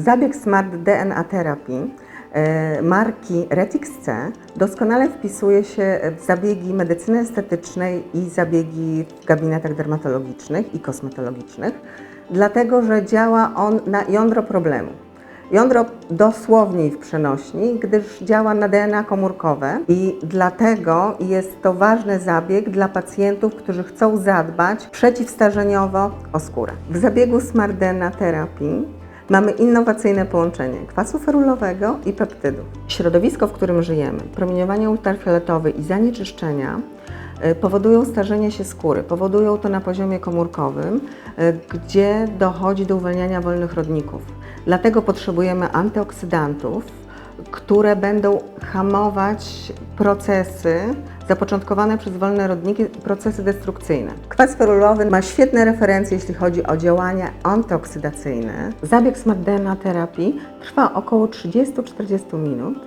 Zabieg Smart DNA Therapy e, marki Retix C doskonale wpisuje się w zabiegi medycyny estetycznej i zabiegi w gabinetach dermatologicznych i kosmetologicznych, dlatego że działa on na jądro problemu. Jądro dosłowniej w przenośni, gdyż działa na DNA komórkowe i dlatego jest to ważny zabieg dla pacjentów, którzy chcą zadbać przeciwstarzeniowo o skórę. W zabiegu Smart DNA Therapy mamy innowacyjne połączenie kwasu ferulowego i peptydu. Środowisko, w którym żyjemy, promieniowanie ultrafioletowe i zanieczyszczenia y, powodują starzenie się skóry. Powodują to na poziomie komórkowym, y, gdzie dochodzi do uwalniania wolnych rodników. Dlatego potrzebujemy antyoksydantów, które będą hamować procesy zapoczątkowane przez wolne rodniki, procesy destrukcyjne. Kwas ferulowy ma świetne referencje, jeśli chodzi o działania antyoksydacyjne. Zabieg Smart DNA terapii trwa około 30-40 minut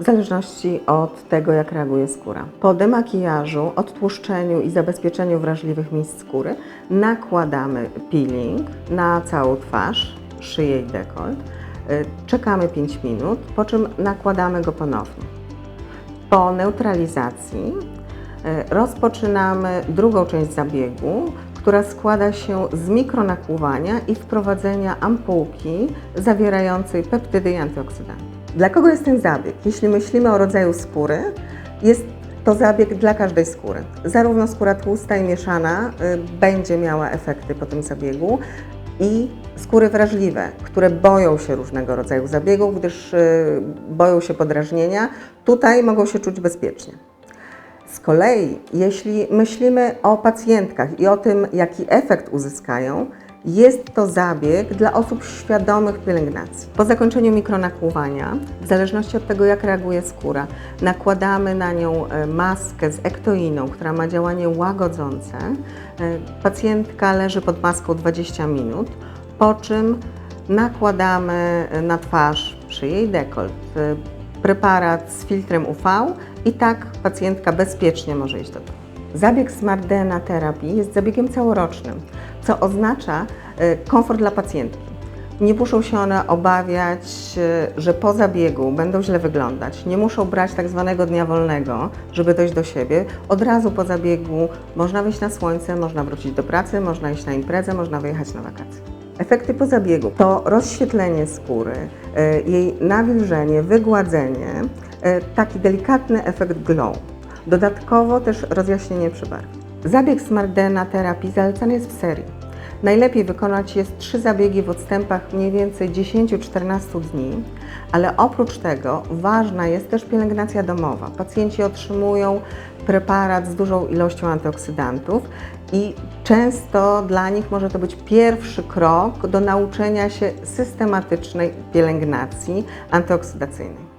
w zależności od tego, jak reaguje skóra. Po demakijażu, odtłuszczeniu i zabezpieczeniu wrażliwych miejsc skóry nakładamy peeling na całą twarz, szyję i dekolt. Y, Czekamy 5 minut, po czym nakładamy go ponownie. Po neutralizacji y, rozpoczynamy drugą część zabiegu, która składa się z mikronakłuwania i wprowadzenia ampułki zawierającej peptydy i antyoksydanty. Dla kogo jest ten zabieg? Jeśli myślimy o rodzaju skóry, jest to zabieg dla każdej skóry. Zarówno skóra tłusta i mieszana y, będzie miała efekty po tym zabiegu, i skóry wrażliwe, które boją się różnego rodzaju zabiegów, gdyż y, boją się podrażnienia, tutaj mogą się czuć bezpiecznie. Z kolei, jeśli myślimy o pacjentkach i o tym, jaki efekt uzyskają, jest to zabieg dla osób świadomych pielęgnacji. Po zakończeniu mikronakłuwania, w zależności od tego, jak reaguje skóra, nakładamy na nią e, maskę z ektoiną, która ma działanie łagodzące. E, Pacjentka leży pod maską 20 minut, po czym nakładamy na twarz, szyję i dekolt e, preparat z filtrem UV i tak pacjentka bezpiecznie może iść do domu. Zabieg Smart DNA terapii jest zabiegiem całorocznym, co oznacza e, komfort dla pacjentki. Nie muszą się one obawiać, e, że po zabiegu będą źle wyglądać. Nie muszą brać tak zwanego dnia wolnego, żeby dojść do siebie. Od razu po zabiegu można wyjść na słońce, można wrócić do pracy, można iść na imprezę, można wyjechać na wakacje. Efekty po zabiegu to rozświetlenie skóry, e, jej nawilżenie, wygładzenie, taki delikatny efekt glow. Dodatkowo też rozjaśnienie przybarw. Zabieg Smart DNA terapii zalecany jest w serii. Najlepiej wykonać jest trzy zabiegi w odstępach mniej więcej 10-14 dni, ale oprócz tego ważna jest też pielęgnacja domowa. Pacjenci otrzymują preparat z dużą ilością antyoksydantów i często dla nich może to być pierwszy krok do nauczenia się systematycznej pielęgnacji antyoksydacyjnej.